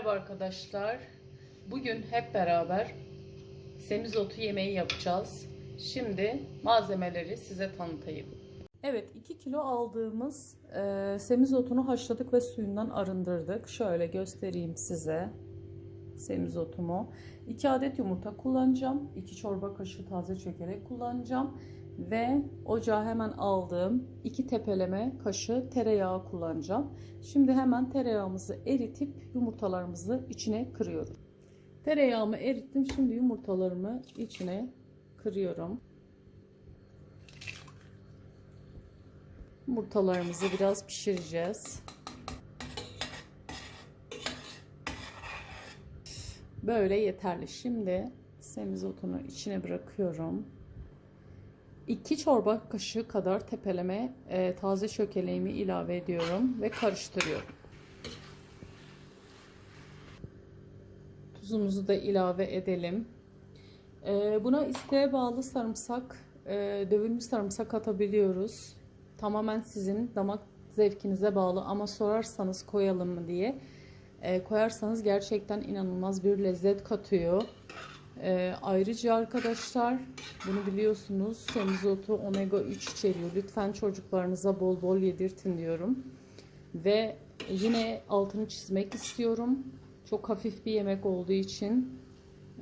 Merhaba arkadaşlar. Bugün hep beraber semizotu yemeği yapacağız. Şimdi malzemeleri size tanıtayım. Evet 2 kilo aldığımız e, semizotunu haşladık ve suyundan arındırdık. Şöyle göstereyim size semizotumu. 2 adet yumurta kullanacağım. 2 çorba kaşığı taze çökelek kullanacağım. Ve ocağa hemen aldığım 2 tepeleme kaşığı tereyağı kullanacağım. Şimdi hemen tereyağımızı eritip yumurtalarımızı içine kırıyorum. Tereyağımı erittim. Şimdi yumurtalarımı içine kırıyorum. Yumurtalarımızı biraz pişireceğiz. Böyle yeterli. Şimdi semizotunu içine bırakıyorum. 2 çorba kaşığı kadar tepeleme e, taze çökeleğimi ilave ediyorum ve karıştırıyorum. Tuzumuzu da ilave edelim. E, buna isteğe bağlı sarımsak, e, dövülmüş sarımsak atabiliyoruz. Tamamen sizin damak zevkinize bağlı ama sorarsanız koyalım mı diye e, koyarsanız gerçekten inanılmaz bir lezzet katıyor. E, ayrıca arkadaşlar bunu biliyorsunuz semizotu omega 3 içeriyor. Lütfen çocuklarınıza bol bol yedirtin diyorum. Ve yine altını çizmek istiyorum. Çok hafif bir yemek olduğu için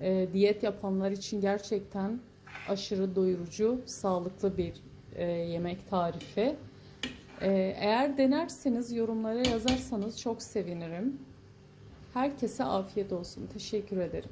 e, diyet yapanlar için gerçekten aşırı doyurucu, sağlıklı bir e, yemek tarifi. E, eğer denerseniz yorumlara yazarsanız çok sevinirim. Herkese afiyet olsun. Teşekkür ederim.